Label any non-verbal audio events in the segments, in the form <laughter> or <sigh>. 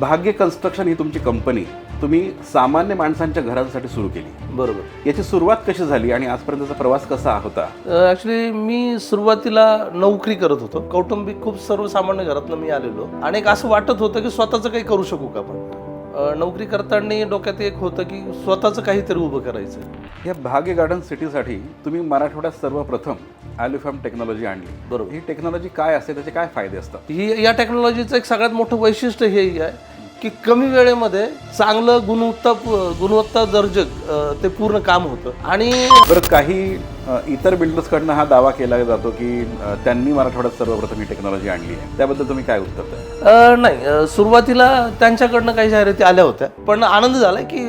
भाग्य कन्स्ट्रक्शन ही तुमची कंपनी. तुम्ही सामान्य माणसांच्या घरांसाठी सुरू केली. बरोबर. याची सुरुवात कशी झाली आणि आजपर्यंतचा प्रवास कसा होता? ॲक्च्युली मी सुरुवातीला नोकरी करत होतो. कौटुंबिक खूप सर्वसामान्य घरातनं मी आलेलो. आणि एक असं वाटत होतं की स्वतःचं काही करू शकू का आपण? नोकरी करताना डोक्यात एक होतं की स्वतःचं काहीतरी उभं करायचं. या भाग्य गार्डन सिटीसाठी तुम्ही मराठवाड्यात सर्वप्रथम ॲल्युफॅम टेक्नॉलॉजी आणली. बरोबर. ही टेक्नॉलॉजी काय असते? त्याचे काय फायदे असतात? ही या टेक्नॉलॉजीचं एक सगळ्यात मोठं वैशिष्ट्य हे आहे. की कमी वेळेमध्ये चांगलं गुणवत्ता गुणवत्ता दर्जक अ, ते पूर्ण काम होतं. आणि बरं काही इतर बिल्डर्सकडनं हा दावा केला जातो की त्यांनी मराठवाड्यात सर्वप्रथम ही टेक्नॉलॉजी आणली आहे. त्याबद्दल तुम्ही काय उत्तर नाही सुरुवातीला त्यांच्याकडनं काही जाहिराती आल्या होत्या. पण आनंद झाला की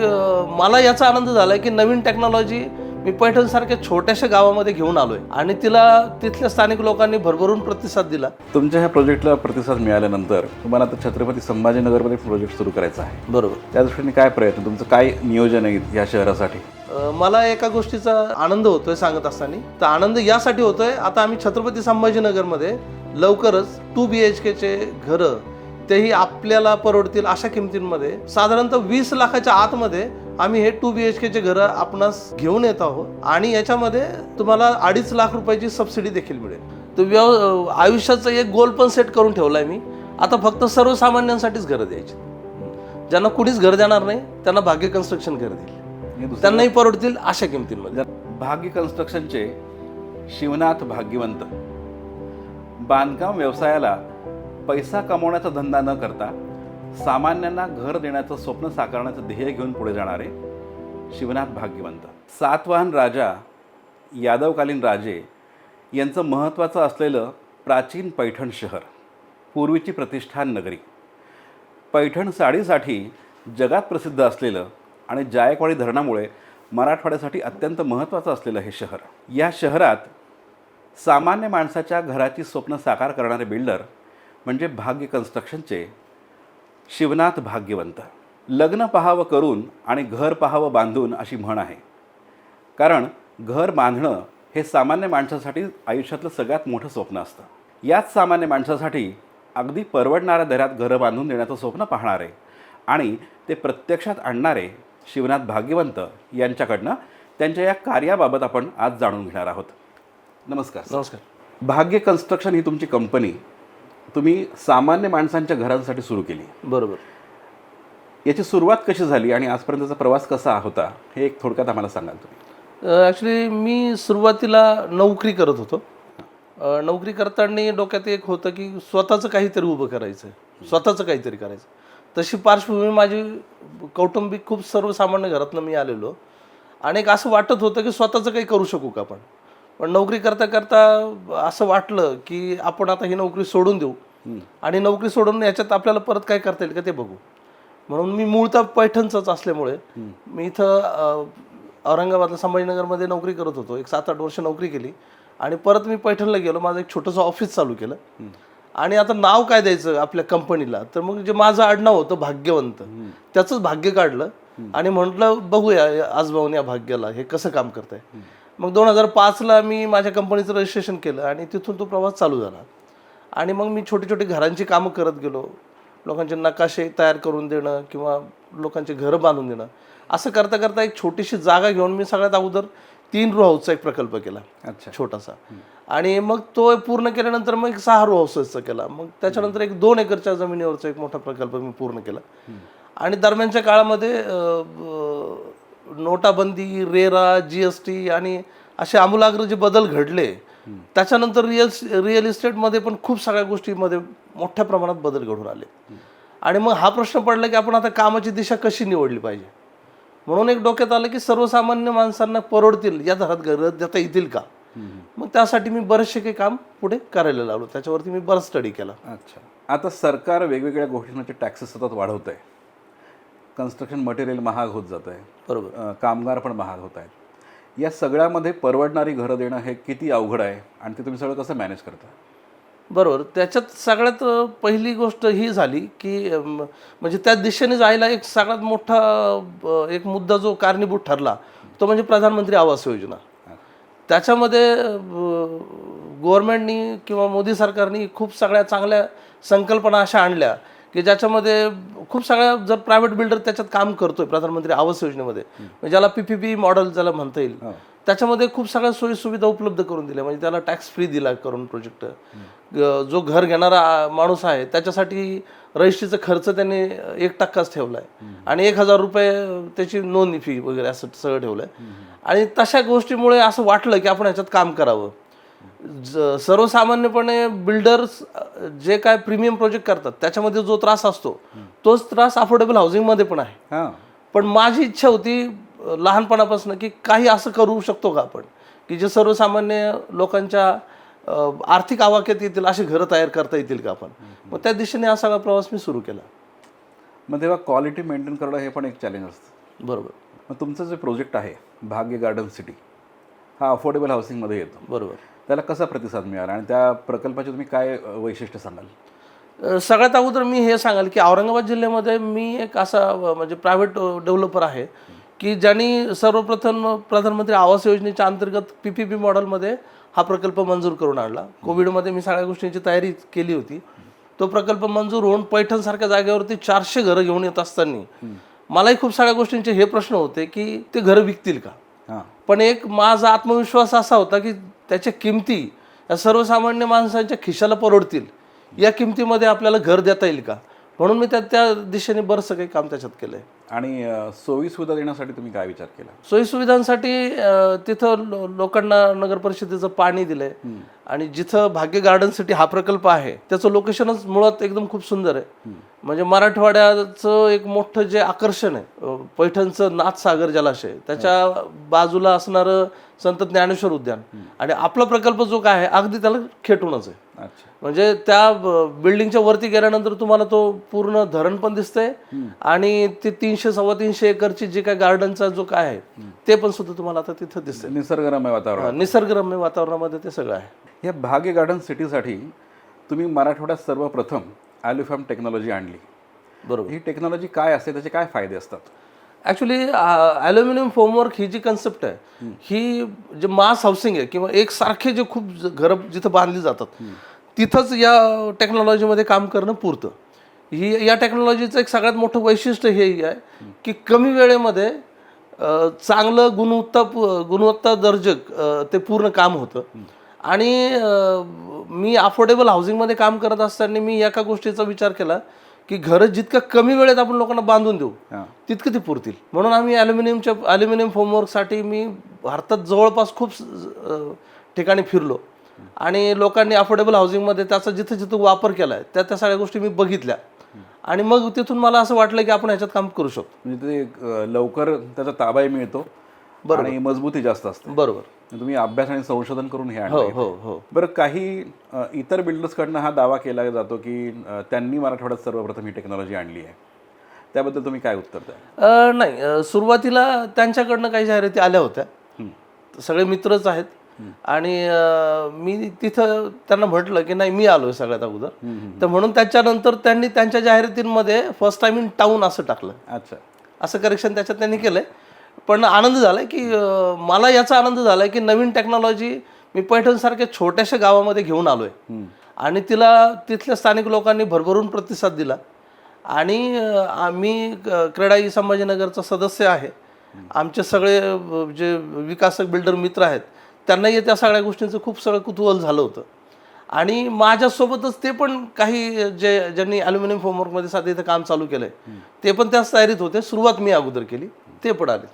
मला याचा आनंद झाला की नवीन टेक्नॉलॉजी मी पैठणसारख्या छोट्याशा गावामध्ये घेऊन आलोय आणि तिला तिथल्या स्थानिक लोकांनी भरभरून प्रतिसाद दिला. तुमच्या ह्या प्रोजेक्टला प्रतिसाद मिळाल्यानंतर तुम्हाला आता छत्रपती संभाजीनगरमध्ये प्रोजेक्ट सुरू करायचा आहे. बरोबर. त्या दृष्टीने काय प्रयत्न तुमचं काय नियोजन आहे या शहरासाठी? मला एका गोष्टीचा आनंद होतोय सांगत असताना. तर आनंद यासाठी होतोय आता आम्ही छत्रपती संभाजीनगरमध्ये लवकरच टू बी एच केचे घरं तेही आपल्याला परवडतील अशा किमतींमध्ये साधारणतः वीस लाखाच्या आतमध्ये आम्ही हे टू बी एच केचे घरं आपणास घेऊन येत आहोत आणि याच्यामध्ये तुम्हाला अडीच लाख रुपयाची सबसिडी देखील मिळेल. तर व्यव आयुष्याचं एक गोल पण सेट करून ठेवलाय मी. आता फक्त सर्वसामान्यांसाठीच घरं द्यायची. ज्यांना कुणीच घर देणार नाही त्यांना भाग्य कन्स्ट्रक्शन घर देईल. त्यांनाही परवडतील अशा किमतींमध्ये. भाग्य कन्स्ट्रक्शनचे शिवनाथ भाग्यवंत बांधकाम व्यवसायाला पैसा कमवण्याचा धंदा न करता सामान्यांना घर देण्याचं स्वप्न साकारण्याचं ध्येय घेऊन पुढे जाणारे शिवनाथ भाग्यवंत. सातवाहन राजा यादवकालीन राजे यांचं महत्त्वाचं असलेलं प्राचीन पैठण शहर पूर्वीची प्रतिष्ठान नगरी. पैठण साडीसाठी जगात प्रसिद्ध असलेलं आणि जायकवाडी धरणामुळे मराठवाड्यासाठी अत्यंत महत्त्वाचं असलेलं हे शहर. या शहरात सामान्य माणसाच्या घराची स्वप्न साकार करणारे बिल्डर म्हणजे भाग्य कन्स्ट्रक्शनचे शिवनाथ भाग्यवंत. लग्न पाहावं करून आणि घर पाहावं बांधून अशी म्हण आहे. कारण घर बांधणं हे सामान्य माणसासाठी आयुष्यातलं सगळ्यात मोठं स्वप्न असतं. याच सामान्य माणसासाठी अगदी परवडणाऱ्या दरात घरं बांधून देण्याचं स्वप्न पाहणारे आणि ते प्रत्यक्षात आणणारे शिवनाथ भाग्यवंत यांच्याकडनं त्यांच्या या कार्याबाबत आपण आज जाणून घेणार आहोत. नमस्कार. नमस्कार. भाग्य कन्स्ट्रक्शन ही तुमची कंपनी तुम्ही सामान्य माणसांच्या घरांसाठी सुरू केली. बरोबर. याची सुरुवात कशी झाली आणि आजपर्यंतचा प्रवास कसा होता हे एक थोडक्यात आम्हाला सांगाल तुम्ही. ॲक्च्युली मी सुरुवातीला नोकरी करत होतो. नोकरी करताना डोक्यात एक होतं की स्वतःचं काहीतरी उभं करायचं स्वतःचं काहीतरी करायचं. तशी पार्श्वभूमी माझी कौटुंबिक खूप सर्वसामान्य घरातनं मी आलेलो. आणि एक असं वाटत होतं की स्वतःचं काही करू शकू का आपण? पण नोकरी करता करता असं वाटलं की आपण आता ही नोकरी सोडून देऊ. आणि नोकरी सोडून याच्यात आपल्याला परत काय करता येईल का ते बघू. म्हणून मी मूळतः पैठणचंच असल्यामुळे मी इथं औरंगाबादला संभाजीनगरमध्ये नोकरी करत होतो. एक सात आठ वर्ष नोकरी केली. आणि परत मी पैठणला गेलो. माझं एक छोटंसं ऑफिस चालू केलं. आणि आता नाव काय द्यायचं आपल्या कंपनीला? तर मग जे माझं आडनाव होतं भाग्यवंत. त्याचंच भाग्य काढलं. आणि म्हटलं बघूया आजभाऊन या भाग्याला हे कसं काम करतंय? मग दोन हजार पाचला मी माझ्या कंपनीचं रजिस्ट्रेशन केलं आणि तिथून तो प्रवास चालू झाला. आणि मग मी छोटी छोटी घरांची कामं करत गेलो. लोकांचे नकाशे तयार करून देणं किंवा लोकांचे घरं बांधून देणं. असं करता करता एक छोटीशी जागा घेऊन मी सगळ्यात अगोदर तीन रो हाऊसचा एक प्रकल्प केला. अच्छा. छोटासा. आणि मग तो पूर्ण केल्यानंतर मग एक सहा रो हाऊसेसचा केला. मग त्याच्यानंतर एक दोन एकरच्या जमिनीवरचा एक मोठा प्रकल्प मी पूर्ण केला. आणि दरम्यानच्या काळामध्ये नोटाबंदी रेरा जी एस टी आणि असे आमूलाग्र जे बदल घडले त्याच्यानंतर रिअल रिअल इस्टेटमध्ये पण खूप सगळ्या गोष्टीमध्ये मोठ्या प्रमाणात बदल घडून आले. आणि मग हा प्रश्न पडला की आपण आता कामाची दिशा कशी निवडली पाहिजे? म्हणून एक डोक्यात आलं की सर्वसामान्य माणसांना परवडतील या दरात घर देता येतील का? मग त्यासाठी मी बरेचसे काही काम पुढे करायला लागलो त्याच्यावरती मी बराच स्टडी केला. अच्छा. आता सरकार वेगवेगळ्या गोष्टींचे टॅक्सेस सतत वाढवत आहे कन्स्ट्रक्शन मटेरियल महाग होत जात आहे बरोबर कामगार पण महाग होत आहेत. या सगळ्यामध्ये परवडणारी घरं देणं हे किती अवघड आहे आणि ते तुम्ही सगळं कसं मॅनेज करता? बरोबर. त्याच्यात सगळ्यात पहिली गोष्ट ही झाली की म्हणजे त्या दिशेने जायला एक सगळ्यात मोठा एक मुद्दा जो कारणीभूत ठरला तो म्हणजे प्रधानमंत्री आवास योजना. त्याच्यामध्ये गव्हर्नमेंटनी किंवा मोदी सरकारनी खूप सगळ्या चांगल्या संकल्पना अशा आणल्या की ज्याच्यामध्ये खूप सगळ्या जर प्रायव्हेट बिल्डर त्याच्यात काम करतोय प्रधानमंत्री आवास योजनेमध्ये म्हणजे ज्याला पीपीपी मॉडेल ज्याला म्हणता येईल त्याच्यामध्ये खूप सगळ्या सोयी सुविधा उपलब्ध करून दिल्या. म्हणजे त्याला टॅक्स फ्री दिला करून प्रोजेक्ट जो घर घेणारा माणूस आहे त्याच्यासाठी रजिस्ट्रीचा खर्च त्यांनी एक टक्काच ठेवलाय. आणि एक हजार रुपये त्याची नोंदणी फी वगैरे असं सगळं ठेवलंय. आणि तशा गोष्टीमुळे असं वाटलं की आपण ह्याच्यात काम करावं. ज- सर्वसामान्यपणे बिल्डर्स जे काय प्रीमियम प्रोजेक्ट करतात त्याच्यामध्ये जो त्रास असतो तोच त्रास अफोर्डेबल हाऊसिंगमध्ये पण आहे. हां. पण माझी इच्छा होती लहानपणापासून की काही असं करू शकतो का आपण? की जे सर्वसामान्य लोकांच्या आर्थिक आवाक्यात येतील अशी घरं तयार करता येतील का आपण? मग त्या दिशेने हा सगळा प्रवास मी सुरू केला. मग तेव्हा क्वालिटी मेंटेन करणं हे पण एक चॅलेंज असतं. बरोबर. मग तुमचं जे प्रोजेक्ट आहे भाग्य गार्डन सिटी हा अफोर्डेबल हाऊसिंगमध्ये येतो. बरोबर. त्याला कसा प्रतिसाद मिळाला आणि त्या प्रकल्पाचे तुम्ही काय वैशिष्ट्य सांगाल? सगळ्यात अगोदर मी हे सांगाल की औरंगाबाद जिल्ह्यामध्ये मी एक असा म्हणजे प्रायव्हेट डेव्हलपर आहे की ज्यांनी सर्वप्रथम प्रधानमंत्री आवास योजनेच्या अंतर्गत पी पी पी मॉडेलमध्ये हा प्रकल्प मंजूर करून आणला. कोविडमध्ये मी सगळ्या गोष्टींची तयारी केली होती. तो प्रकल्प मंजूर होऊन पैठणसारख्या जागेवरती चारशे घरं घेऊन येत असताना मलाही खूप साऱ्या गोष्टींचे हे प्रश्न होते की ते घरं विकतील का? पण एक माझा आत्मविश्वास असा होता की त्याच्या किमती या सर्वसामान्य माणसांच्या खिशाला परवडतील. या किमतीमध्ये आपल्याला घर देता येईल का? म्हणून मी त्या त्या दिशेने बरंचसं काही काम त्याच्यात केलं आहे आणि अ, सोयी सुविधा देण्यासाठी तुम्ही काय विचार केला? सोयीसुविधांसाठी तिथं लो- लोकांना नगर परिषदेचं पाणी दिलंय. आणि जिथं भाग्य गार्डन सिटी हा प्रकल्प आहे त्याचं लोकेशनच मुळात एकदम खूप सुंदर आहे. म्हणजे मराठवाड्याचं एक मोठं जे आकर्षण आहे पैठणचं नाथसागर जलाशय त्याच्या बाजूला असणारं संत ज्ञानेश्वर उद्यान. आणि आपला प्रकल्प जो काय आहे अगदी त्याला खेटूनच आहे. म्हणजे त्या बिल्डिंगच्या वरती गेल्यानंतर तुम्हाला तो पूर्ण धरण पण दिसतंय आणि ते तीनशे सव्वा तीनशे एकरची जी काय गार्डनचा जो काय आहे ते पण सुद्धा तुम्हाला आता तिथं दिसतंय. निसर्गरम्य वातावरण. निसर्गरम्य वातावरणामध्ये ते सगळं आहे. या भाग्य गार्डन सिटीसाठी तुम्ही मराठवाड्यात सर्वप्रथम ॲल्युफॅम टेक्नॉलॉजी आणली. बरोबर. ही टेक्नॉलॉजी काय असते? त्याचे काय फायदे असतात? ॲक्च्युली ॲल्युमिनियम फोमवर्क ही जी कन्सेप्ट आहे ही जे मास हाऊसिंग आहे किंवा एक सारखे जे खूप घरं जिथं बांधली जातात तिथंच या टेक्नॉलॉजीमध्ये काम करणं पुरतं. ही या टेक्नॉलॉजीचं एक सगळ्यात मोठं वैशिष्ट्य हे आहे की कमी वेळेमध्ये चांगलं गुणवत्ता गुणवत्ता दर्जक अ, ते पूर्ण काम होतं. आणि मी अफोर्डेबल हाऊसिंगमध्ये काम करत असताना मी एका गोष्टीचा विचार केला की घरं जितकं कमी वेळेत आपण लोकांना बांधून देऊ तितकं ते पुरतील. म्हणून आम्ही ॲल्युमिनियमच्या ॲल्युमिनियम फोमवर्कसाठी मी भारतात जवळपास खूप ठिकाणी फिरलो. आणि लोकांनी अफोर्डेबल हाऊसिंगमध्ये त्याचा जिथं जिथं वापर केला आहे त्या त्या सगळ्या गोष्टी मी बघितल्या. आणि मग तिथून मला असं वाटलं की आपण ह्याच्यात काम करू शकतो. म्हणजे ते लवकर त्याचा ताबाही मिळतो आणि मजबूती जास्त असते. बरोबर. तुम्ही अभ्यास आणि संशोधन करून हे हो आणलं हो हो. बरं काही इतर बिल्डर्सकडनं हा दावा केला जातो की त्यांनी मराठवाड्यात सर्वप्रथम ही टेक्नॉलॉजी आणली आहे. त्याबद्दल तुम्ही काय उत्तर द्या नाही. सुरुवातीला त्यांच्याकडनं काही जाहिराती आल्या होत्या. सगळे मित्रच आहेत. आणि मी तिथं त्यांना म्हटलं की नाही मी आलोय सगळ्यात अगोदर. तर म्हणून त्याच्यानंतर त्यांनी त्यांच्या जाहिरातींमध्ये फर्स्ट टाइम इन टाऊन असं टाकलं. अच्छा. असं करेक्शन त्याच्यात त्यांनी केलंय. पण आनंद झालाय की मला याचा आनंद झालाय की नवीन टेक्नॉलॉजी मी पैठणसारख्या छोट्याशा गावामध्ये घेऊन आलोय. आणि तिला तिथल्या स्थानिक लोकांनी भरभरून प्रतिसाद दिला. आणि आम्ही क्रेडाई संभाजीनगरचा सदस्य आहे. आमचे सगळे जे विकासक बिल्डर मित्र आहेत. त्यांनाही त्या सगळ्या गोष्टींचं खूप सगळं कुतूहल झालं होतं. आणि माझ्यासोबतच ते पण काही जे ज्यांनी ॲल्युमिनियम फोमवर्कमध्ये साधे इथं काम चालू केलंय ते पण त्याच तयारीत होते. सुरुवात मी अगोदर केली. ते पण आले.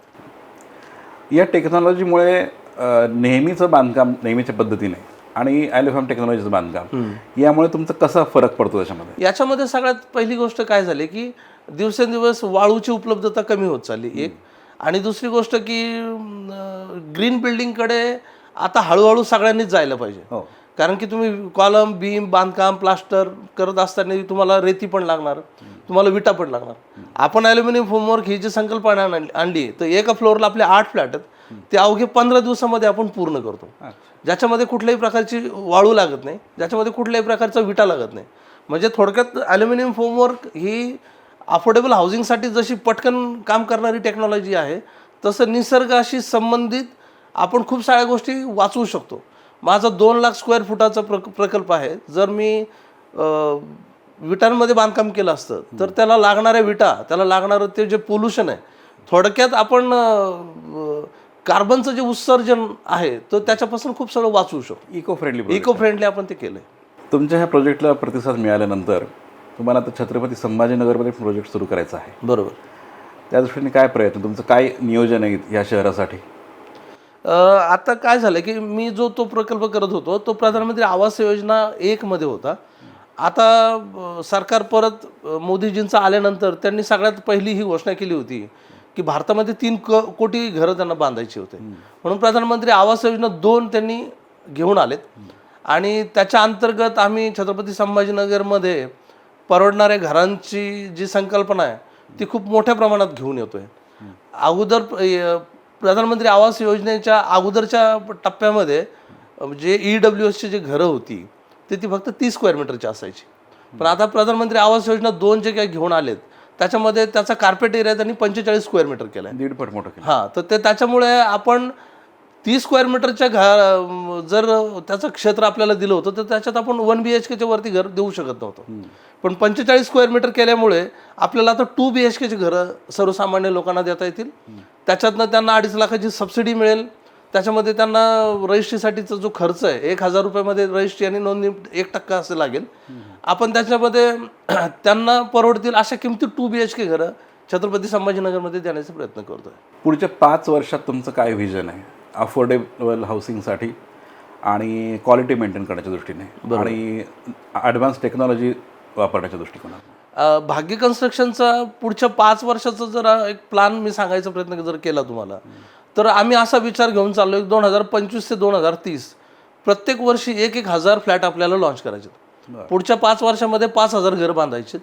या टेक्नॉलॉजीमुळे नेहमीचं बांधकाम नेहमीच्या पद्धतीने आणि ॲल्युफॅम टेक्नॉलॉजीचं बांधकाम यामुळे तुमचा कसा फरक पडतो त्याच्यामध्ये? याच्यामध्ये सगळ्यात पहिली गोष्ट काय झाली की दिवसेंदिवस वाळूची उपलब्धता कमी होत चालली एक. आणि दुसरी गोष्ट की ग्रीन बिल्डिंगकडे आता हळूहळू सगळ्यांनीच जायला पाहिजे. हो. कारण की तुम्ही कॉलम बीम बांधकाम प्लास्टर करत असताना तुम्हाला रेती पण लागणार तुम्हाला विटा पण लागणार. आपण ॲल्युमिनियम फोमवर्क ही जी संकल्पना आणली- तर एका फ्लोअरला आपले आठ फ्लॅट आहेत. ते अवघे पंधरा दिवसामध्ये आपण पूर्ण करतो. ज्याच्यामध्ये कुठल्याही प्रकारची वाळू लागत नाही ज्याच्यामध्ये कुठल्याही प्रकारचा विटा लागत नाही. म्हणजे थोडक्यात ॲल्युमिनियम फोमवर्क ही अफोर्डेबल हाऊसिंगसाठी जशी पटकन काम करणारी टेक्नॉलॉजी आहे तसं निसर्गाशी संबंधित आपण खूप साऱ्या गोष्टी वाचवू शकतो. माझा दोन लाख स्क्वेअर फुटाचा प्र प्रकल्प आहे. जर मी विटांमध्ये बांधकाम केलं असतं तर त्याला लागणाऱ्या विटा त्याला लागणारं ते जे पोल्युशन आहे थोडक्यात आपण कार्बनचं जे उत्सर्जन आहे तर त्याच्यापासून खूप सगळं वाचवू शकतो. इको फ्रेंडली इको फ्रेंडली आपण ते केलंय. तुमच्या ह्या प्रोजेक्टला प्रतिसाद मिळाल्यानंतर तुम्हाला आता छत्रपती संभाजीनगरमध्ये प्रोजेक्ट सुरू करायचा आहे. बरोबर. त्या दृष्टीने काय प्रयत्न तुमचं काय नियोजन आहे या शहरासाठी? आता काय झालं की मी जो तो प्रकल्प करत होतो तो प्रधानमंत्री आवास योजना एक मध्ये होता. आता सरकार परत मोदीजींचं आल्यानंतर त्यांनी सगळ्यात पहिली ही घोषणा केली होती की भारतामध्ये तीन क कोटी घरं त्यांना बांधायची होते. म्हणून प्रधानमंत्री आवास योजना दोन त्यांनी घेऊन आलेत. आणि त्याच्या अंतर्गत आम्ही छत्रपती संभाजीनगरमध्ये परवडणाऱ्या घरांची जी संकल्पना आहे ती खूप मोठ्या प्रमाणात घेऊन येतोय. अगोदर प्रधानमंत्री आवास योजनेच्या अगोदरच्या टप्प्यामध्ये जे ई डब्ल्यू एसची जी घरं होती ते ती फक्त तीस स्क्वेअर मीटरची असायची. पण आता प्रधानमंत्री आवास योजना दोन जे काही घेऊन आलेत त्याच्यामध्ये त्याचा कार्पेट एरिया त्यांनी पंचेचाळीस स्क्वेअर मीटर केला दीडपट मोठं केलं. हां तर ते त्याच्यामुळे आपण तीस स्क्वेअर मीटरच्या घर जर त्याचं क्षेत्र आपल्याला दिलं होतं तर त्याच्यात आपण वन बी एच केच्या वरती घर देऊ शकत नव्हतो. पण पंचेचाळीस स्क्वेअर मीटर केल्यामुळे आपल्याला आता टू बी एच केची घरं सर्वसामान्य लोकांना देता येतील. त्याच्यातनं त्यांना अडीच लाखाची सबसिडी मिळेल. त्याच्यामध्ये त्यांना रजिस्ट्रीसाठीचा जो खर्च आहे एक हजार रुपयामध्ये रजिस्ट्री आणि नोंदणी एक टक्का असं लागेल. आपण त्याच्यामध्ये <clears throat> त्यांना परवडतील अशा किमती टू बी एच के घरं छत्रपती संभाजीनगरमध्ये देण्याचा प्रयत्न करतोय. पुढच्या पाच वर्षात तुमचं काय व्हिजन आहे? अफोर्डेबल हाऊसिंगसाठी आणि क्वालिटी मेंटेन करण्याच्या दृष्टीने. आणि ॲडव्हान्स टेक्नॉलॉजी वापरण्याच्या दृष्टिकोनातून? अ, भाग्य कन्स्ट्रक्शनचा पुढच्या पाच वर्षाचा जर एक प्लॅन मी सांगायचा प्रयत्न जर केला तुम्हाला तर आम्ही असा विचार घेऊन चाललो दोन हजार पंचवीस ते दोन हजार तीस प्रत्येक वर्षी एक एक हजार फ्लॅट आपल्याला लॉन्च करायचे. पुढच्या पाच वर्षामध्ये पाच हजार घर बांधायचे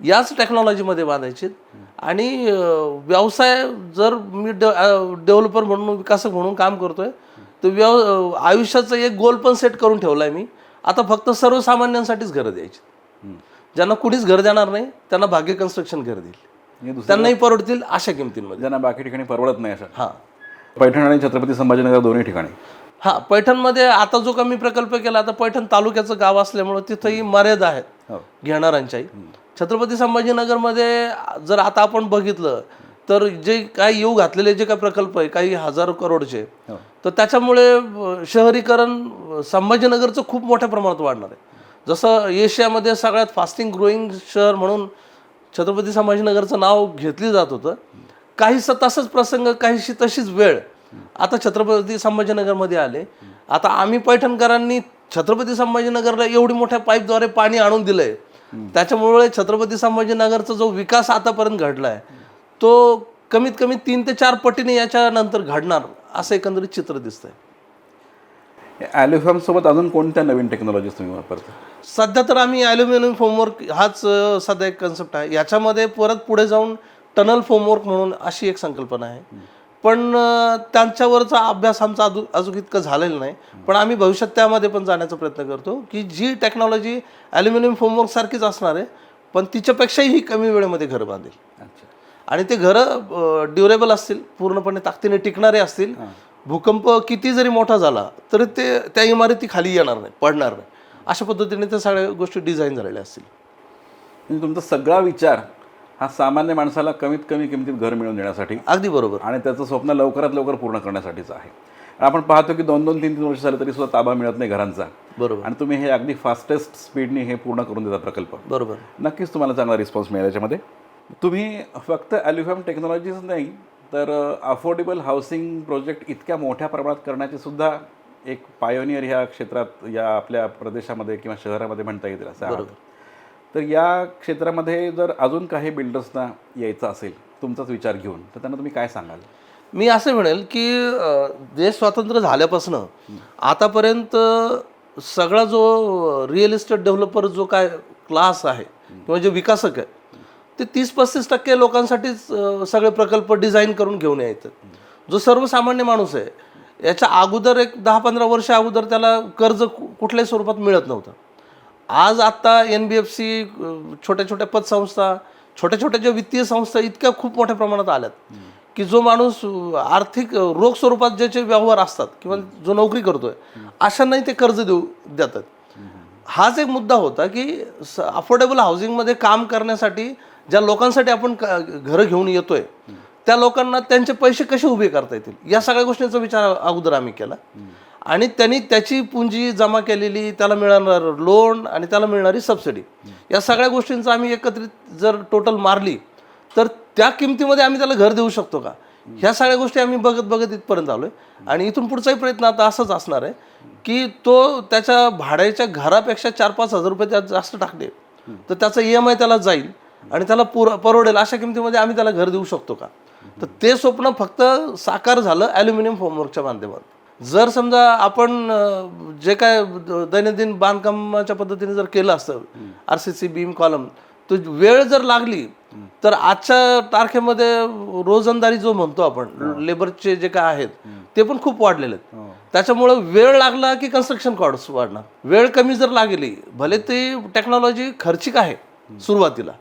याच टेक्नॉलॉजीमध्ये बांधायचे आणि व्यवसाय जर मी डेव्हलपर म्हणून विकासक म्हणून काम करतोय तर व्यव आयुष्याचं एक गोल पण सेट करून ठेवला आहे मी. आता फक्त सर्वसामान्यांसाठीच घरं द्यायची ज्यांना कुणीच घर देणार नाही त्यांना भाग्य कन्स्ट्रक्शन घर देईल. दुसरं त्यांनाही परवडतील अशा किमतींमध्ये. ज्यांना बाकी ठिकाणी परवडत नाही अशा हां. पैठण आणि छत्रपती संभाजीनगर दोन्ही ठिकाणी. हां पैठणमध्ये आता जो कमी प्रकल्प केला आता पैठण तालुक्याचं गाव असल्यामुळं तिथंही मर्यादा आहेत हो. घेणाऱ्यांच्याही. छत्रपती संभाजीनगरमध्ये जर आता आपण बघितलं तर जे काही येऊ घातलेले जे काही प्रकल्प आहे काही हजारो करोडचे हो. तर त्याच्यामुळे शहरीकरण संभाजीनगरचं खूप मोठ्या प्रमाणात वाढणार आहे. जसं एशियामध्ये सगळ्यात फास्टिंग ग्रोईंग शहर म्हणून छत्रपती संभाजीनगरचं नाव घेतली जात होतं. काहीसं तसंच प्रसंग काहीशी तशीच वेळ आता छत्रपती संभाजीनगरमध्ये आले. आता आम्ही पैठणकरांनी छत्रपती संभाजीनगरला एवढी मोठ्या पाईपद्वारे पाणी आणून दिलंय. त्याच्यामुळे छत्रपती संभाजीनगरचा जो विकास आतापर्यंत घडला आहे तो कमीत कमी तीन ते चार पटीने याच्यानंतर घडणार असं एकंदरीत चित्र दिसतंय. ॲल्युफॅम सोबत अजून कोणत्या नवीन टेक्नॉलॉजीज तुम्ही वापरता? सध्या तर आम्ही ॲल्युमिनियम फोमवर्क हाच सध्या एक कन्सेप्ट आहे. याच्यामध्ये परत पुढे जाऊन टनल फोमवर्क म्हणून अशी एक संकल्पना आहे. पण त्यांच्यावरचा अभ्यास आमचा अजून अजून इतकं झालेला नाही. पण आम्ही भविष्यात त्यामध्ये पण जाण्याचा प्रयत्न करतो की जी टेक्नॉलॉजी ॲल्युमिनियम फोमवर्क सारखीच असणार आहे पण तिच्यापेक्षाही ही कमी वेळेमध्ये घरं बांधेल. आणि ते घरं ड्युरेबल असतील पूर्णपणे ताकदीने टिकणारे असतील भूकंप किती जरी मोठा झाला तरी ते त्या इमारती खाली येणार नाही पडणार नाही. अशा पद्धतीने त्या सगळ्या गोष्टी डिझाईन झालेल्या असतील. म्हणजे तुमचा सगळा विचार हा सामान्य माणसाला कमीत कमी किमतीत घर मिळवून देण्यासाठी अगदी बरोबर. आणि त्याचं स्वप्न लवकरात लवकर पूर्ण करण्यासाठीच आहे. आपण पाहतो की दोन दोन तीन तीन वर्ष झाले तरी सुद्धा ताबा मिळत नाही घरांचा. बरोबर. आणि तुम्ही हे अगदी फास्टेस्ट स्पीडने हे पूर्ण करून देता प्रकल्प. बरोबर. नक्कीच तुम्हाला चांगला रिस्पॉन्स मिळेल याच्यामध्ये. तुम्ही फक्त ॲल्युफॅम टेक्नॉलॉजीच नाही तर अफोर्डेबल हाऊसिंग प्रोजेक्ट इतक्या मोठ्या प्रमाणात करण्याचे सुद्धा एक पायोनियर ह्या क्षेत्रात या आपल्या प्रदेशामध्ये किंवा शहरामध्ये म्हणता येतील असं. तर या क्षेत्रामध्ये जर अजून काही बिल्डर्सना यायचं असेल तुमचाच विचार घेऊन तर त्यांना तुम्ही काय सांगाल? मी असं म्हणेल की देश स्वतंत्र झाल्यापासून आतापर्यंत सगळा जो रिअल इस्टेट डेव्हलपर जो काय क्लास आहे किंवा जे विकासक आहे ते तीस पस्तीस टक्के लोकांसाठीच सगळे प्रकल्प डिझाईन करून घेऊन यायचं. जो सर्वसामान्य माणूस आहे याच्या अगोदर एक दहा पंधरा वर्ष अगोदर त्याला कर्ज कु- कुठल्याही स्वरूपात मिळत नव्हतं. आज आत्ता एन बी एफ सी छोट्या छोट्या पतसंस्था छोट्या छोट्या ज्या वित्तीय संस्था इतक्या खूप मोठ्या प्रमाणात आल्यात की जो माणूस आर्थिक रोख स्वरूपात ज्याचे व्यवहार असतात किंवा जो नोकरी करतोय अशांनाही ते कर्ज देऊ देतात. हाच एक मुद्दा होता की अफोर्डेबल हाऊसिंगमध्ये काम करण्यासाठी ज्या लोकांसाठी आपण घरं घेऊन येतोय त्या लोकांना त्यांचे पैसे कसे उभे करता येतील? या सगळ्या गोष्टींचा विचार अगोदर आम्ही केला. आणि त्यांनी त्याची पुंजी जमा केलेली त्याला मिळणार लोन आणि त्याला मिळणारी सबसिडी या सगळ्या गोष्टींचा आम्ही एकत्रित जर टोटल मारली तर त्या किमतीमध्ये आम्ही त्याला घर देऊ शकतो का? ह्या सगळ्या गोष्टी आम्ही बघत बघत इथपर्यंत आलोय. आणि इथून पुढचाही प्रयत्न आता असाच असणार आहे की तो त्याच्या भाड्याच्या घरापेक्षा चार पाच हजार रुपये त्यात जास्त टाकले तर त्याचा ई एम आय त्याला जाईल. आणि त्याला पुर परवडेल. अशा किमतीमध्ये आम्ही त्याला घर देऊ शकतो का? तर ते स्वप्न फक्त साकार झालं ॲल्युमिनियम फॉर्मवर्कच्या माध्यमात जर समजा आपण जे काय दैनंदिन बांधकामाच्या पद्धतीने जर केलं असतं R C C beam column तो वेळ जर लागली तर आजच्या तारखेमध्ये रोजंदारी जो म्हणतो आपण लेबरचे जे काय आहेत ते पण खूप वाढलेले आहेत. त्याच्यामुळं वेळ लागला की कन्स्ट्रक्शन कॉस्ट वाढणार. वेळ कमी जर लागली भले ती टेक्नॉलॉजी खर्चिक आहे सुरुवातीला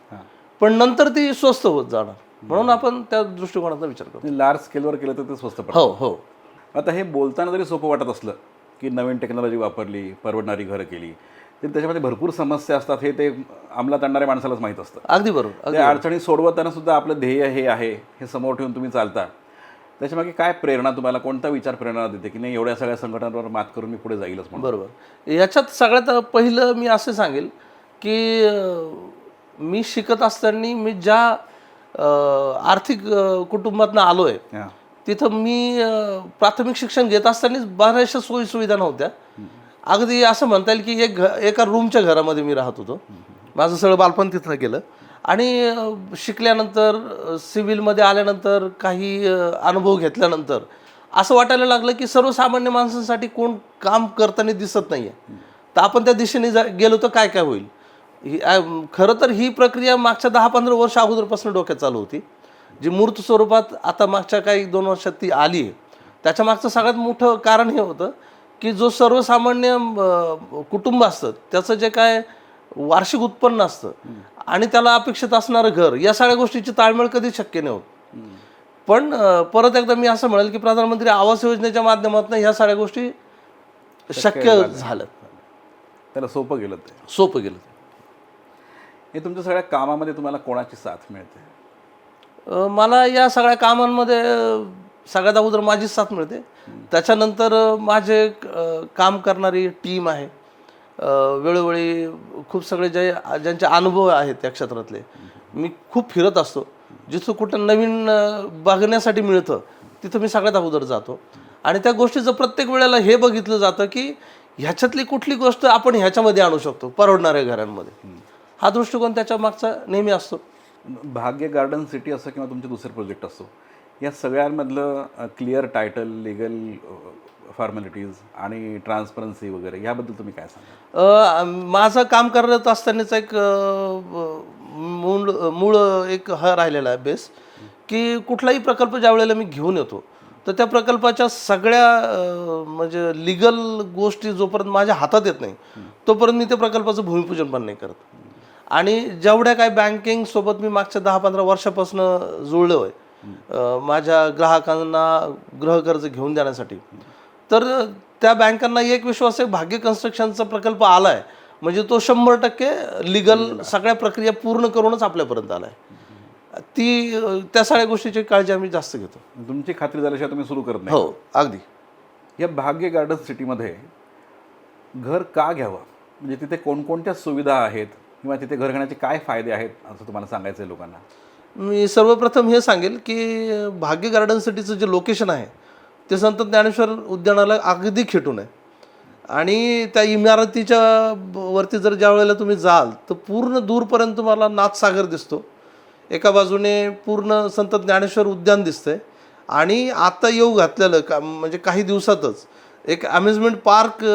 पण नंतर ती स्वस्त होत जाणार. म्हणून आपण त्या दृष्टिकोनाचा विचार करतो. लार्ज स्केलवर केलं तर ते स्वस्त पडतं. हो हो. आता हे बोलताना जरी सोपं वाटत असलं की नवीन टेक्नॉलॉजी वापरली परवडणारी घरं केली तरी त्याच्यामध्ये भरपूर समस्या असतात. हे ते अंमलात आणणाऱ्या माणसालाच माहीत असतं. अगदी बरोबर त्या अडचणी सोडवताना सुद्धा आपलं ध्येय हे आहे हे समोर ठेवून तुम्ही चालता. त्याच्यामागे काय प्रेरणा तुम्हाला कोणता विचार प्रेरणा देते की नाही एवढ्या सगळ्या संघटनांवर मात करून मी पुढे जाईलच म्हणून? बरोबर. याच्यात सगळ्यात पहिलं मी असं सांगेल की मी शिकत असताना मी ज्या आर्थिक कुटुंबातनं आलो आहे. तिथं मी प्राथमिक शिक्षण घेत असतानाच बऱ्याचशा सोयी सुविधा नव्हत्या. अगदी असं म्हणता येईल की एक घ एका रूमच्या घरामध्ये मी राहत होतो. माझं सगळं बालपण तिथं गेलं. आणि शिकल्यानंतर सिव्हिलमध्ये आल्यानंतर काही अनुभव घेतल्यानंतर असं वाटायला लागलं की सर्वसामान्य माणसांसाठी कोण काम करताना दिसत नाही आहे तर आपण त्या दिशेने जा गेलो तर काय काय होईल? ही खरं तर ही प्रक्रिया मागच्या दहा पंधरा वर्ष अगोदरपासून डोक्यात चालू होती. जी मूर्त स्वरूपात आता मागच्या काही दोन वर्षात ती आली आहे. त्याच्या मागचं सगळ्यात मोठं कारण हे होतं की जो सर्वसामान्य कुटुंब असतं त्याचं जे काय वार्षिक उत्पन्न असतं आणि त्याला अपेक्षित असणारं घर या सगळ्या गोष्टीची ताळमेळ कधी शक्य नाही होत पण परत एकदा मी असं म्हणेल की प्रधानमंत्री आवास योजनेच्या माध्यमातून ह्या सगळ्या गोष्टी शक्य झालं त्याला सोपं गेलं ते. सोपं गेलं हे तुमच्या सगळ्या कामामध्ये तुम्हाला कोणाची साथ मिळते? मला या सगळ्या कामांमध्ये सगळ्यात अगोदर माझीच साथ मिळते. त्याच्यानंतर माझे काम करणारी टीम आहे. वेळोवेळी खूप सगळे जे ज्यांचे अनुभव आहेत त्या क्षेत्रातले मी खूप फिरत असतो. जिथं कुठं नवीन बघण्यासाठी मिळतं तिथं मी सगळ्यात अगोदर जातो. आणि त्या गोष्टीचं प्रत्येक वेळेला हे बघितलं जातं की ह्याच्यातली कुठली गोष्ट आपण ह्याच्यामध्ये आणू शकतो परवडणाऱ्या घरांमध्ये. हा दृष्टिकोन त्याच्या मागचा नेहमी असतो. भाग्य गार्डन सिटी असो किंवा तुमचे दुसरे प्रोजेक्ट असो या सगळ्यांमधलं क्लिअर टायटल लिगल फॉर्मॅलिटीज आणि ट्रान्सपरन्सी वगैरे याबद्दल तुम्ही काय सांगा माझं काम करत असतानाच एक मूळ मूळ एक हा राहिलेला आहे बेस की कुठलाही प्रकल्प ज्या वेळेला मी घेऊन येतो तर त्या प्रकल्पाच्या सगळ्या म्हणजे लिगल गोष्टी जोपर्यंत माझ्या हातात येत नाही तोपर्यंत मी त्या प्रकल्पाचं भूमिपूजन पण नाही करत. आणि जेवढ्या काय बँकिंग सोबत मी मागच्या दहा पंधरा वर्षापासून जुळलो आहे माझ्या ग्राहकांना गृहकर्ज घेऊन देण्यासाठी. तर त्या बँकांना एक विश्वास आहे भाग्य कन्स्ट्रक्शनचा प्रकल्प आला आहे म्हणजे तो शंभर टक्के लिगल सगळ्या प्रक्रिया पूर्ण करूनच आपल्यापर्यंत आला आहे ती त्या सगळ्या गोष्टीची काळजी आम्ही जास्त घेतो. तुमची खात्री झाल्याशिवाय तुम्ही सुरू करत नाही. हो अगदी. या भाग्य गार्डन सिटीमध्ये घर का घ्यावं? म्हणजे तिथे कोणकोणत्या सुविधा आहेत? किंवा तिथे घर घेण्याचे काय फायदे आहेत असं तुम्हाला सांगायचं आहे लोकांना? मी सर्वप्रथम हे सांगेल की भाग्य गार्डनसाठीचं जे लोकेशन आहे ते संत ज्ञानेश्वर उद्यानाला अगदी खेटून आहे. आणि त्या इमारतीच्या ब- वरती जर ज्या वेळेला तुम्ही जाल तर पूर्ण दूरपर्यंत तुम्हाला नाथसागर दिसतो. एका बाजूने पूर्ण संत ज्ञानेश्वर उद्यान दिसतंय. आणि आता येऊ घातलेलं का म्हणजे काही दिवसातच एक अम्युजमेंट पार्क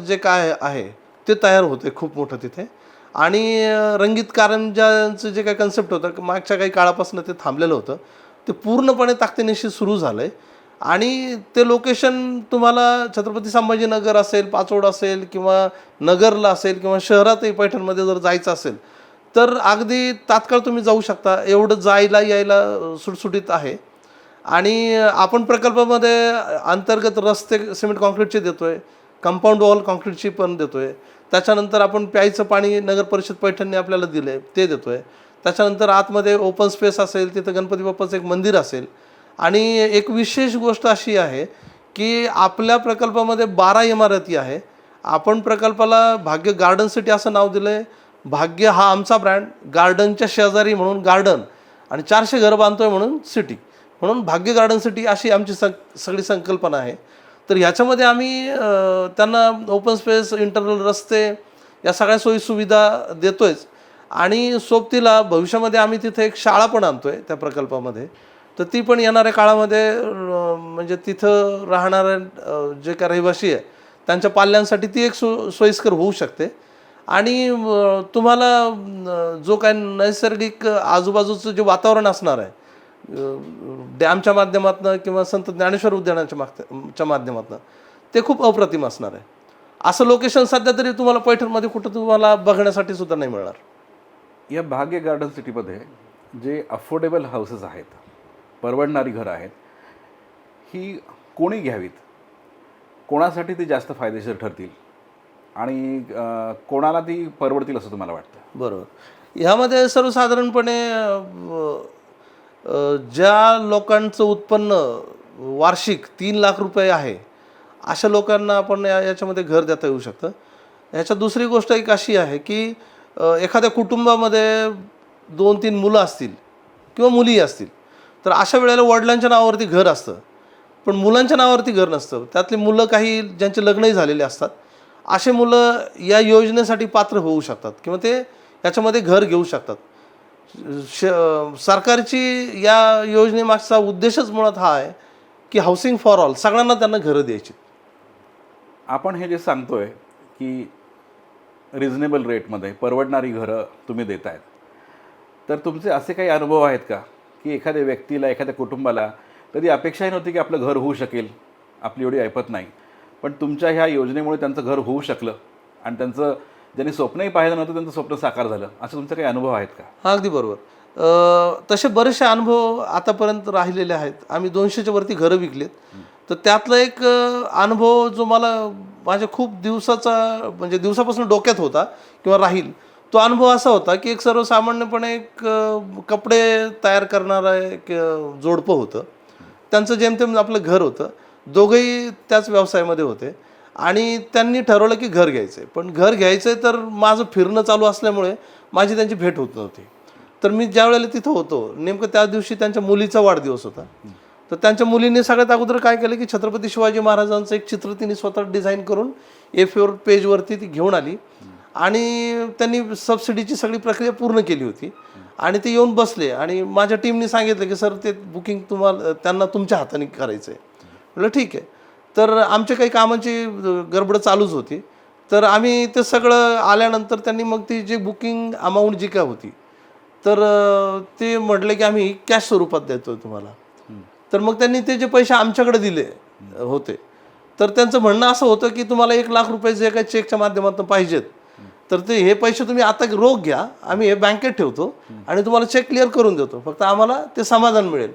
जे काय आहे ते तयार होते खूप मोठं तिथे. आणि रंगीत कारंजांचं जे काही कन्सेप्ट होतं मागच्या काही काळापासून ते थांबलेलं होतं ते पूर्णपणे ताकदीनिशी सुरू झालं आहे आणि ते लोकेशन तुम्हाला छत्रपती संभाजीनगर असेल पाचोड असेल किंवा नगरला असेल किंवा शहरातही पैठणमध्ये जर जायचं असेल तर अगदी तात्काळ तुम्ही जाऊ शकता. एवढं जायला यायला सुटसुटीत आहे. आणि आपण प्रकल्पामध्ये अंतर्गत रस्ते सिमेंट कॉन्क्रीटचे आहे कंपाऊंड वॉल कॉन्क्रीटची पण देतो आहे त्याच्यानंतर आपण प्यायचं पाणी नगर परिषद पैठणने आपल्याला दिलं आहे ते देतो आहे त्याच्यानंतर आतमध्ये ओपन स्पेस असेल तिथं गणपती बाप्पाचं एक मंदिर असेल. आणि एक विशेष गोष्ट अशी आहे की आपल्या प्रकल्पामध्ये बारा इमारती आहे. आपण प्रकल्पाला भाग्य गार्डन सिटी असं नाव दिलं आहे भाग्य हा आमचा ब्रँड गार्डनच्या शेजारी म्हणून गार्डन आणि चारशे घरं बांधतोय म्हणून सिटी म्हणून भाग्य गार्डन सिटी अशी आमची सग सगळी संकल्पना आहे. तर ह्याच्यामध्ये आम्ही त्यांना ओपन स्पेस इंटरनल रस्ते या सगळ्या सोयीसुविधा देतोयच. आणि सोबतीला भविष्यामध्ये आम्ही तिथे एक शाळा पण आणतोय त्या प्रकल्पामध्ये. तर ती पण येणाऱ्या काळामध्ये म्हणजे तिथं राहणाऱ्या जे काय रहिवासी आहे त्यांच्या पाल्यांसाठी ती एक सो सोयीस्कर होऊ शकते. आणि तुम्हाला जो काय नैसर्गिक आजूबाजूचं जे वातावरण असणार आहे डॅमच्या माध्यमातून किंवा संत ज्ञानेश्वर उद्यानाच्या मागच्या च्या माध्यमातून ते खूप अप्रतिम असणार आहे. असं लोकेशन सध्या तरी तुम्हाला पैठणमध्ये कुठं तुम्हाला बघण्यासाठी सुद्धा नाही मिळणार. या भाग्य गार्डन सिटीमध्ये जे अफोर्डेबल हाऊसेस आहेत परवडणारी घरं आहेत ही कोणी घ्यावीत? कोणासाठी ती जास्त फायदेशीर ठरतील? आणि कोणाला ती परवडतील असं तुम्हाला वाटतं? बरोबर. ह्यामध्ये सर्वसाधारणपणे ज्या लोकांचं उत्पन्न वार्षिक तीन लाख रुपये आहे अशा लोकांना आपण या याच्यामध्ये घर देता येऊ शकतं. ह्याच्यात दुसरी गोष्ट एक अशी आहे की एखाद्या कुटुंबामध्ये दोन तीन मुलं असतील किंवा मुलीही असतील तर अशा वेळेला वडिलांच्या नावावरती घर असतं. पण मुलांच्या नावावरती घर नसतं. त्यातली मुलं काही ज्यांचे लग्नही झालेले असतात असे मुलं या योजनेसाठी पात्र होऊ शकतात किंवा ते याच्यामध्ये घर घेऊ शकतात. श सरकारची या योजनेमागचा उद्देशच मुळात हा आहे की हाऊसिंग फॉर ऑल सगळ्यांना त्यांना घरं द्यायची. आपण हे जे सांगतोय की रिझनेबल रेटमध्ये परवडणारी घरं तुम्ही देत आहेत तर तुमचे असे काही अनुभव आहेत का? की एखाद्या व्यक्तीला एखाद्या कुटुंबाला कधी अपेक्षाही नव्हती की आपलं घर होऊ शकेल आपली एवढी ऐपत नाही. पण तुमच्या ह्या योजनेमुळे त्यांचं घर होऊ शकलं आणि त्यांचं ज्यांनी स्वप्नही पाहिलं नव्हतं त्यांचं स्वप्न साकार झालं. असं तुमचे काही अनुभव आहेत का? हा अगदी बरोबर. तसे बरेचसे अनुभव आतापर्यंत राहिलेले आहेत. आम्ही दोनशेच्या वरती घरं विकलेत. तर त्यातला एक अनुभव जो मला माझ्या खूप दिवसाचा म्हणजे दिवसापासून डोक्यात होता किंवा राहील तो अनुभव असा होता की एक सर्वसामान्यपणे एक कपडे तयार करणारा एक जोडपं होतं. त्यांचं जेमतेम आपलं घर होतं. दोघंही त्याच व्यवसायामध्ये होते. आणि त्यांनी ठरवलं की घर घ्यायचं आहे पण घर घ्यायचं आहे तर माझं फिरणं चालू असल्यामुळे माझी त्यांची भेट होत नव्हती. तर मी ज्या वेळेला तिथं होतो नेमकं त्या दिवशी त्यांच्या मुलीचा वाढदिवस होता. तर त्यांच्या मुलीने सगळ्यात अगोदर काय केलं की छत्रपती शिवाजी महाराजांचं एक चित्र तिने स्वतः डिझाईन करून ए फोर पेजवरती ती घेऊन आली. आणि त्यांनी सबसिडीची सगळी प्रक्रिया पूर्ण केली होती. आणि ते येऊन बसले आणि माझ्या टीमने सांगितलं की सर ते बुकिंग तुम्हाला त्यांना तुमच्या हाताने करायचं आहे म्हटलं ठीक आहे. तर आमच्या काही कामाची गडबड चालूच होती. तर आम्ही ते सगळं आल्यानंतर त्यांनी मग ती जी बुकिंग अमाऊंट जी काय होती तर ते म्हटले की आम्ही कॅश स्वरूपात देतो तुम्हाला. तर मग त्यांनी ते जे पैसे आमच्याकडे दिले होते. तर त्यांचं म्हणणं असं होतं की तुम्हाला एक लाख रुपये जे काही चेकच्या माध्यमातून पाहिजेत तर ते हे पैसे तुम्ही आता रोख घ्या आम्ही हे बँकेत ठेवतो आणि तुम्हाला चेक क्लिअर करून देतो. फक्त आम्हाला ते समाधान मिळेल.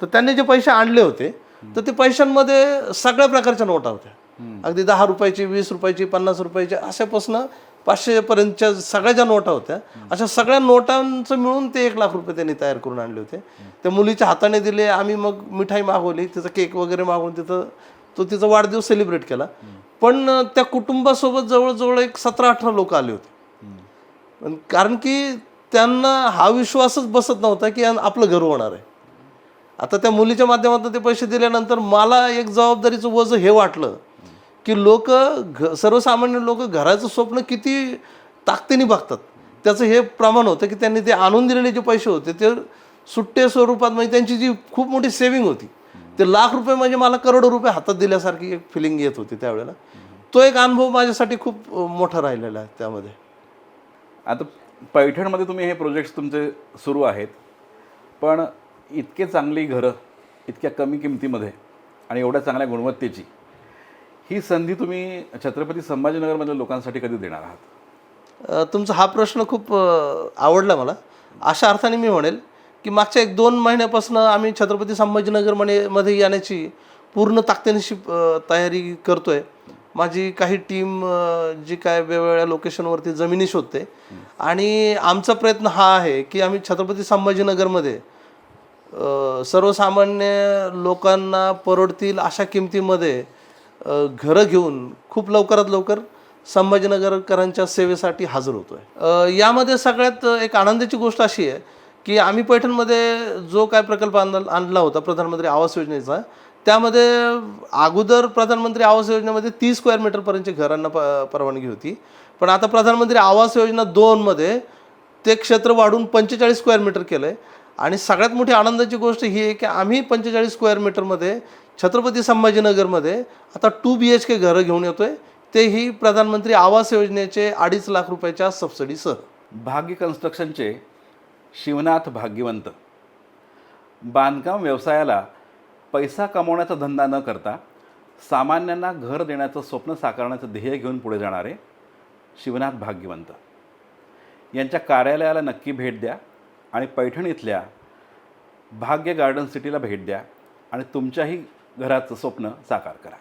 तर त्यांनी जे पैसे आणले होते तर ते पैशांमध्ये सगळ्या प्रकारच्या नोटा होत्या. अगदी दहा रुपयाची वीस रुपयाची पन्नास रुपयाची अशापासून पाचशेपर्यंतच्या सगळ्या ज्या नोटा होत्या. अशा सगळ्या नोटांचं मिळून ते एक लाख रुपये त्यांनी तयार करून आणले होते. त्या मुलीच्या हाताने दिले आम्ही मग मिठाई मागवली तिचा केक वगैरे मागवून तिथं तो तिचा वाढदिवस सेलिब्रेट केला. पण त्या कुटुंबासोबत जवळजवळ एक सतरा अठरा लोक आले होते. कारण की त्यांना हा विश्वासच बसत नव्हता की आपलं घर होणार आहे. आता त्या मुलीच्या माध्यमातून ते पैसे दिल्यानंतर मला एक जबाबदारीचं वज हे वाटलं की लोक घ सर्वसामान्य लोक घराचं स्वप्न किती ताकदीने बघतात. त्याचं हे प्रमाण होतं की त्यांनी ते आणून दिलेले जे पैसे होते ते सुट्टे स्वरूपात म्हणजे त्यांची जी खूप मोठी सेविंग होती ते लाख रुपये म्हणजे मला करोडो रुपये हातात दिल्यासारखी एक फिलिंग येत होती त्यावेळेला. तो एक अनुभव माझ्यासाठी खूप मोठा राहिलेला आहे त्यामध्ये. आता पैठणमध्ये तुम्ही हे प्रोजेक्ट्स तुमचे सुरू आहेत पण इतके चांगली घरं इतक्या कमी किमतीमध्ये आणि एवढ्या चांगल्या गुणवत्तेची ही संधी तुम्ही छत्रपती संभाजीनगरमधल्या लोकांसाठी कधी देणार आहात? तुमचा हा प्रश्न खूप आवडला मला. अशा अर्थाने मी म्हणेल की मागच्या एक दोन महिन्यापासून आम्ही छत्रपती संभाजीनगर म्हणे मध्ये येण्याची पूर्ण ताकदीनिशी तयारी करतो आहे माझी काही टीम जी काय वेगवेगळ्या लोकेशनवरती जमिनी शोधते. आणि आमचा प्रयत्न हा आहे की आम्ही छत्रपती संभाजीनगरमध्ये सर्वसामान्य लोकांना परवडतील अशा किमतीमध्ये घरं घेऊन खूप लवकरात लवकर संभाजीनगरकरांच्या सेवेसाठी हजर होतो आहे यामध्ये सगळ्यात एक आनंदाची गोष्ट अशी आहे की आम्ही पैठणमध्ये जो काय प्रकल्प आणला आणला होता प्रधानमंत्री आवास योजनेचा त्यामध्ये अगोदर प्रधानमंत्री आवास योजनेमध्ये तीस स्क्वेअर मीटरपर्यंतच्या घरांना प परवानगी होती. पण आता प्रधानमंत्री आवास योजना दोनमध्ये ते क्षेत्र वाढून पंचेचाळीस स्क्वेअर मीटर केलं आहे आणि सगळ्यात मोठी आनंदाची गोष्ट ही आहे की आम्ही पंचेचाळीस स्क्वेअर मीटरमध्ये छत्रपती संभाजीनगरमध्ये आता टू बी एच के घरं घेऊन येतोय. तेही प्रधानमंत्री आवास योजनेचे अडीच लाख रुपयाच्या सबसिडीसह भाग्य कन्स्ट्रक्शनचे शिवनाथ भाग्यवंत. बांधकाम व्यवसायाला पैसा कमवण्याचा धंदा न करता सामान्यांना घर देण्याचं स्वप्न साकारण्याचं ध्येय घेऊन पुढे जाणारे शिवनाथ भाग्यवंत. यांच्या कार्यालयाला नक्की भेट द्या. आणि पैठण इथल्या भाग्य गार्डन सिटीला भेट द्या आणि तुमच्याही घराचं स्वप्न साकार करा.